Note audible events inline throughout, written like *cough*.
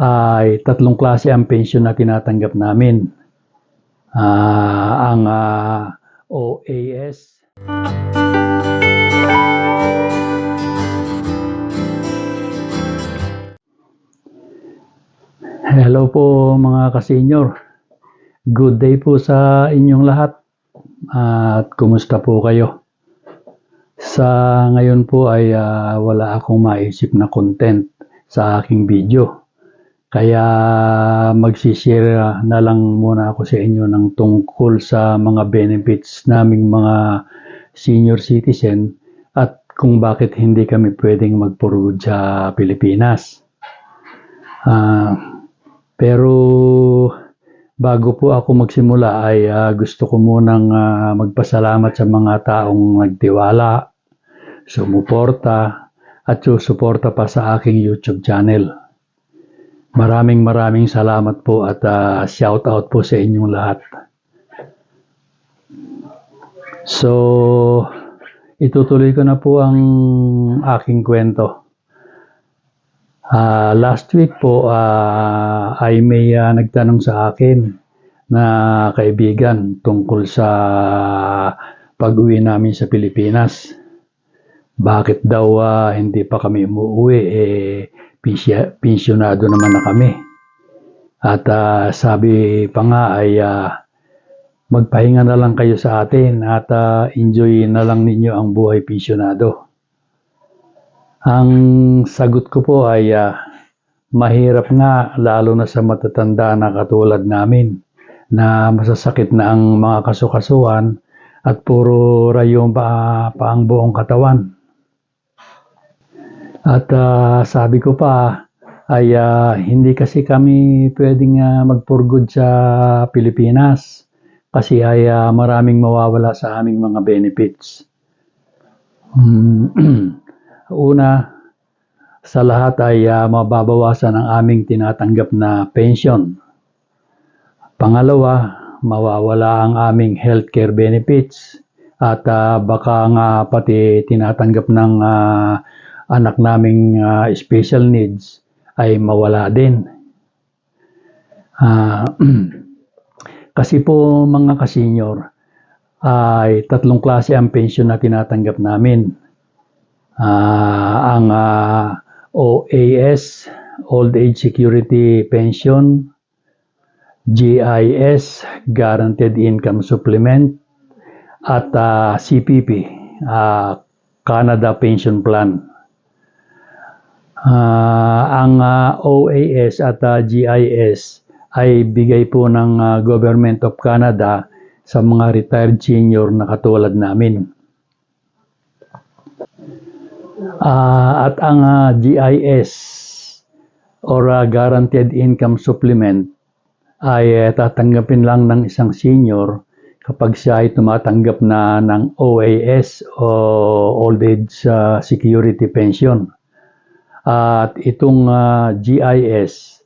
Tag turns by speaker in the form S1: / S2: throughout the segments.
S1: ay tatlong klase ang pension na tinatanggap namin. Ah, ang ah, OAS, Hello po mga ka-senior. Good day po sa inyong lahat. At kumusta po kayo? Sa ngayon po ay ah, wala akong maisip na content sa aking video. Kaya magsishare na lang muna ako sa inyo ng tungkol sa mga benefits naming mga senior citizen at kung bakit hindi kami pwedeng magpurod sa Pilipinas. Ah, pero bago po ako magsimula ay ah, gusto ko munang ah, magpasalamat sa mga taong nagtiwala, sumuporta at susuporta pa sa aking YouTube channel. Maraming maraming salamat po at ah, shout out po sa inyong lahat. So, itutuloy ko na po ang aking kwento. Ah, last week po ah, ay may ah, nagtanong sa akin na kaibigan tungkol sa pag-uwi namin sa Pilipinas. Bakit daw ah, hindi pa kami umuwi eh pensyonado naman na kami. At ah, sabi pa nga ay ah, magpahinga na lang kayo sa atin at ah, enjoy na lang ninyo ang buhay pensyonado. Ang sagot ko po ay ah, mahirap nga lalo na sa matatanda na katulad namin na masasakit na ang mga kasukasuan at puro rayon pa, pa ang buong katawan. At ah, sabi ko pa ay ah, hindi kasi kami pwedeng ah, magpurgod sa Pilipinas kasi ay ah, maraming mawawala sa aming mga benefits. Mm, *clears throat* Una, sa lahat ay ah, mababawasan ang aming tinatanggap na pension. Pangalawa, mawawala ang aming healthcare benefits at ah, baka nga pati tinatanggap ng ah, anak naming ah, special needs ay mawala din. Ah, *clears throat* kasi po mga kasenyor, ay tatlong klase ang pension na tinatanggap namin. Ah, ang ah, OAS, Old Age Security Pension, GIS, Guaranteed Income Supplement, at ah, CPP, ah, Canada Pension Plan. Ah, ang ah, OAS at ah, GIS ay bigay po ng ah, Government of Canada sa mga retired senior na katulad namin. Ah, at ang ah, GIS or ah, Guaranteed Income Supplement ay eh, tatanggapin lang ng isang senior kapag siya ay tumatanggap na ng OAS o Old Age ah, Security Pension. At itong ah, GIS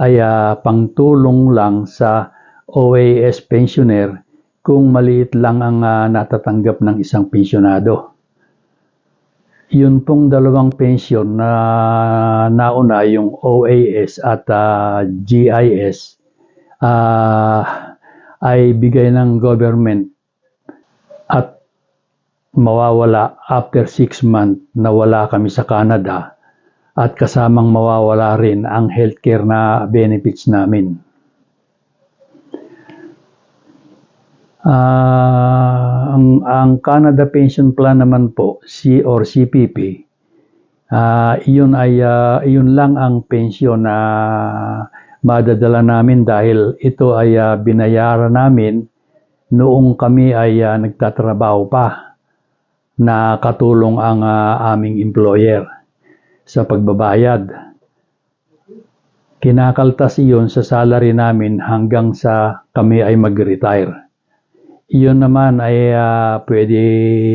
S1: ay ah, pangtulong lang sa OAS pensioner kung maliit lang ang ah, natatanggap ng isang pensionado. Yun pong dalawang pension na nauna yung OAS at ah, GIS ah, ay bigay ng government at mawawala after 6 months na wala kami sa Canada at kasamang mawawala rin ang healthcare na benefits namin. Ah, ang, ang Canada Pension Plan naman po, C or CPP, ah, iyon ay ah, iyon lang ang pensyon na madadala namin dahil ito ay ah, binayaran namin noong kami ay ah, nagtatrabaho pa na katulong ang ah, aming employer sa pagbabayad. Kinakaltas iyon sa salary namin hanggang sa kami ay mag-retire. Iyon naman ay ah, pwede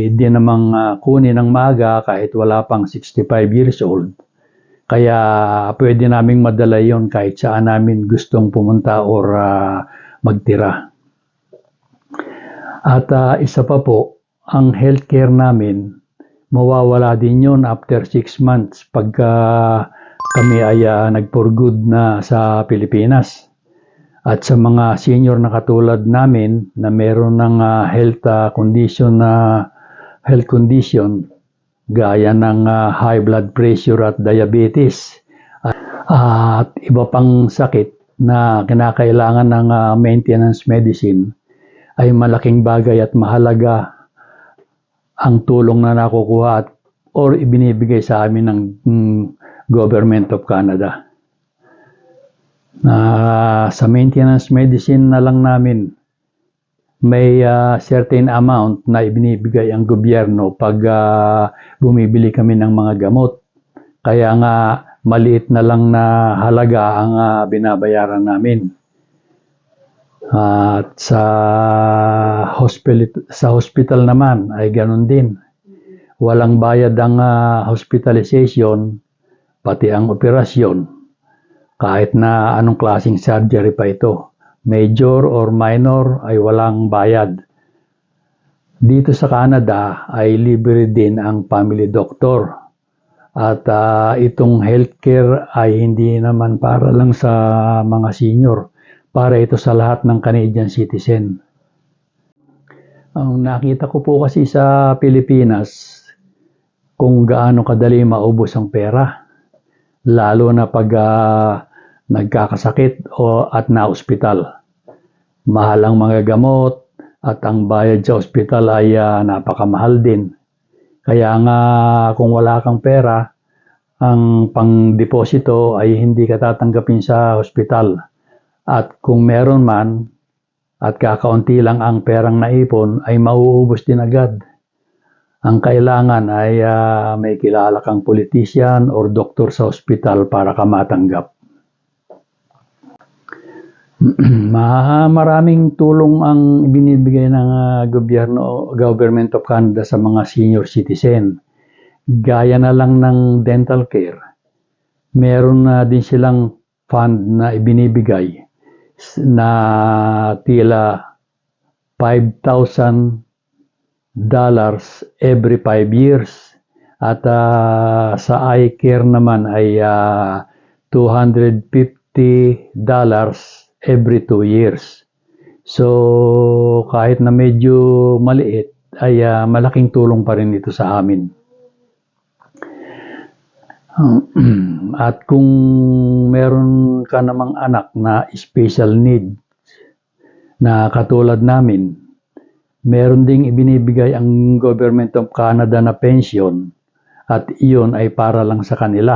S1: din namang ah, kunin ng maaga kahit wala pang 65 years old. Kaya pwede naming madala yon kahit saan namin gustong pumunta or ah, magtira. At ah, isa pa po, ang healthcare namin, mawawala din yon after 6 months pagka kami ay ah, nag-for good na sa Pilipinas. At sa mga senior na katulad namin na meron ng ah, health ah, condition na health condition gaya ng ah, high blood pressure at diabetes at, at iba pang sakit na kinakailangan ng ah, maintenance medicine ay malaking bagay at mahalaga ang tulong na nakukuha at or ibinibigay sa amin ng mm, Government of Canada. Na sa maintenance medicine na lang namin may ah, certain amount na ibinibigay ang gobyerno pag ah, bumibili kami ng mga gamot. Kaya nga maliit na lang na halaga ang ah, binabayaran namin. At sa hospital sa hospital naman ay ganun din. Walang bayad ang ah, hospitalization pati ang operasyon kahit na anong klaseng surgery pa ito. Major or minor ay walang bayad. Dito sa Canada ay libre din ang family doctor. At ah, itong healthcare ay hindi naman para lang sa mga senior. Para ito sa lahat ng Canadian citizen. Ang nakita ko po kasi sa Pilipinas kung gaano kadali maubos ang pera. Lalo na pag ah, nagkakasakit o at na-ospital. Mahal ang mga gamot at ang bayad sa ospital ay ah, napakamahal din. Kaya nga kung wala kang pera, ang pang-deposito ay hindi ka tatanggapin sa ospital. At kung meron man at kakaunti lang ang perang naipon ay mauubos din agad. Ang kailangan ay ah, may kilala kang politician or doktor sa ospital para ka matanggap. *clears throat* Ma maraming tulong ang binibigay ng ah, gobyerno, Government of Canada sa mga senior citizen. Gaya na lang ng dental care. Meron na din silang fund na ibinibigay na tila 5,000 dollars every 5 years. At ah, sa eye care naman ay ah, 250 dollars every 2 years. So, kahit na medyo maliit, ay ah, malaking tulong pa rin ito sa amin. *clears throat* At kung meron ka namang anak na special need na katulad namin, meron ding ibinibigay ang Government of Canada na pension at iyon ay para lang sa kanila.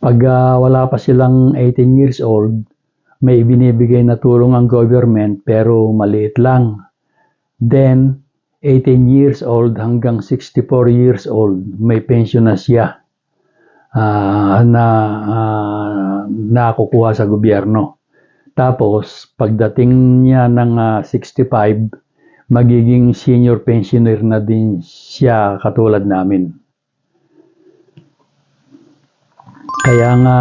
S1: Pag ah, wala pa silang 18 years old, may ibinibigay na tulong ang government pero maliit lang. Then, 18 years old hanggang 64 years old, may pension na siya ah, na ah, nakukuha sa gobyerno. Tapos, pagdating niya ng ah, 65, magiging senior pensioner na din siya katulad namin. Kaya nga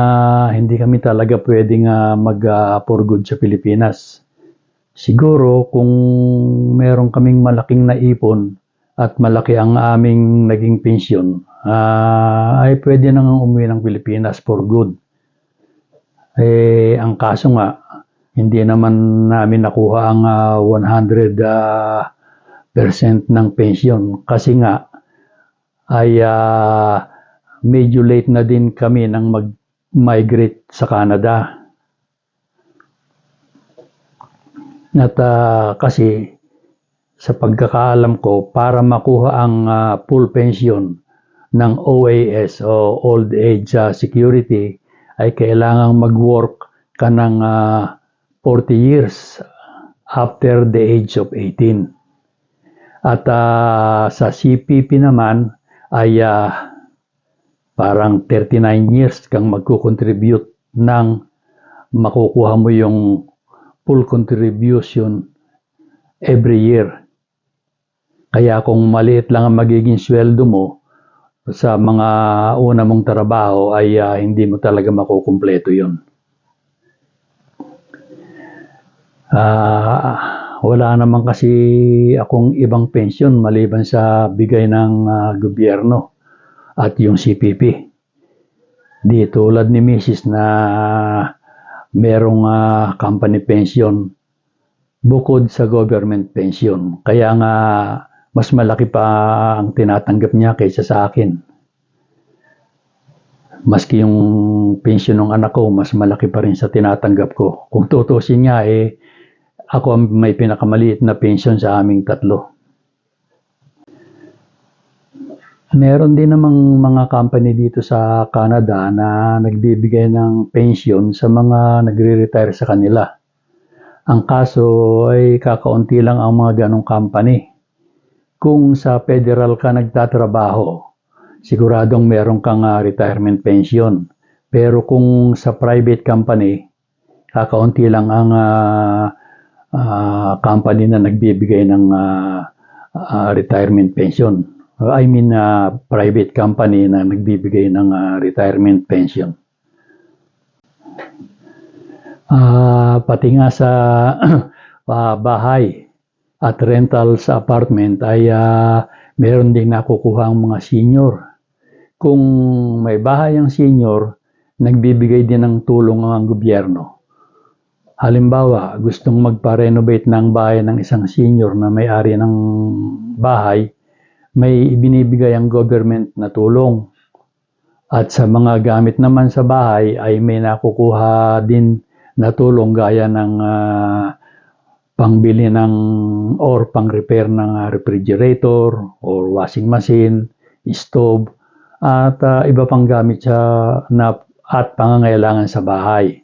S1: hindi kami talaga pwedeng uh, mag ah, for good sa Pilipinas. Siguro kung meron kaming malaking naipon at malaki ang aming naging pensyon, ah, ay pwede nang umuwi ng Pilipinas for good. Eh, ang kaso nga, hindi naman namin nakuha ang ah, 100 ah, percent ng pensyon kasi nga ay ah, medyo late na din kami nang mag-migrate sa Canada. At ah, kasi sa pagkakaalam ko, para makuha ang ah, full pension ng OAS o Old Age ah, Security ay kailangang mag-work ka ng ah, 40 years after the age of 18. At ah, sa CPP naman ay ah, parang 39 years kang magkukontribute ng makukuha mo yung full contribution every year. Kaya kung maliit lang ang magiging sweldo mo sa mga una mong trabaho ay ah, hindi mo talaga makukumpleto yon. Ah, wala naman kasi akong ibang pensyon maliban sa bigay ng ah, gobyerno. at yung CPP. Di tulad ni Mrs. na merong ah, company pension bukod sa government pension. Kaya nga mas malaki pa ang tinatanggap niya kaysa sa akin. Maski yung pension ng anak ko, mas malaki pa rin sa tinatanggap ko. Kung tutusin nga, eh, ako ang may pinakamaliit na pension sa aming tatlo. Meron din namang mga company dito sa Canada na nagbibigay ng pension sa mga nagre-retire sa kanila. Ang kaso ay kakaunti lang ang mga ganong company. Kung sa federal ka nagtatrabaho, siguradong meron kang ah, retirement pension. Pero kung sa private company, kakaunti lang ang ah, ah, company na nagbibigay ng ah, ah, retirement pension. I mean, ah, private company na nagbibigay ng ah, retirement pension. Ah, pati nga sa ah, *clears throat* bahay at rental sa apartment ay ah, meron ding nakukuha ang mga senior. Kung may bahay ang senior, nagbibigay din ng tulong ang gobyerno. Halimbawa, gustong magpa-renovate ng bahay ng isang senior na may-ari ng bahay, may ibinibigay ang government na tulong. At sa mga gamit naman sa bahay ay may nakukuha din na tulong gaya ng ah, pangbili ng or pang-repair ng ah, refrigerator or washing machine, stove, at ah, iba pang gamit sa na, at pangangailangan sa bahay.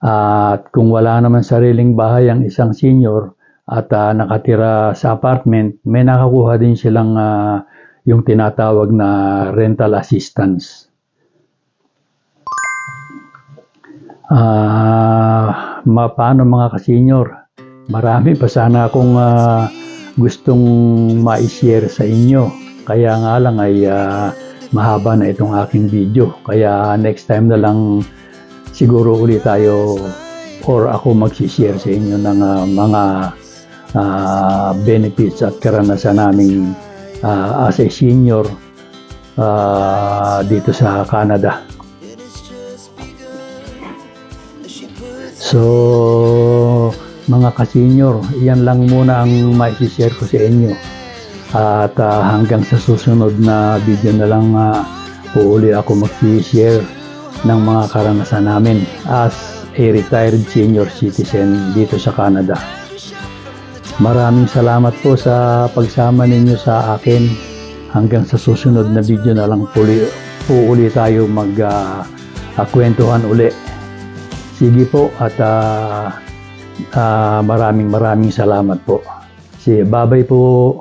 S1: At kung wala naman sariling bahay ang isang senior at ah, nakatira sa apartment, may nakakuha din silang ah, yung tinatawag na rental assistance. Ah, ma paano mga kasenyor? Marami pa sana akong ah, gustong ma-share sa inyo. Kaya nga lang ay ah, mahaba na itong aking video. Kaya next time na lang siguro ulit tayo or ako magsishare sa inyo ng ah, mga ah, benefits at karanasan naming ah, as a senior ah, dito sa Canada. So, mga kasenyor, iyan lang muna ang maisishare ko sa inyo. At ah, hanggang sa susunod na video na lang uh, uuli ako mag-share ng mga karanasan namin as a retired senior citizen dito sa Canada. Maraming salamat po sa pagsama ninyo sa akin. Hanggang sa susunod na video na lang puli, uuli tayo mag-kwentuhan uli. Sige po at ah, ah, maraming maraming salamat po. Sige, bye-bye po.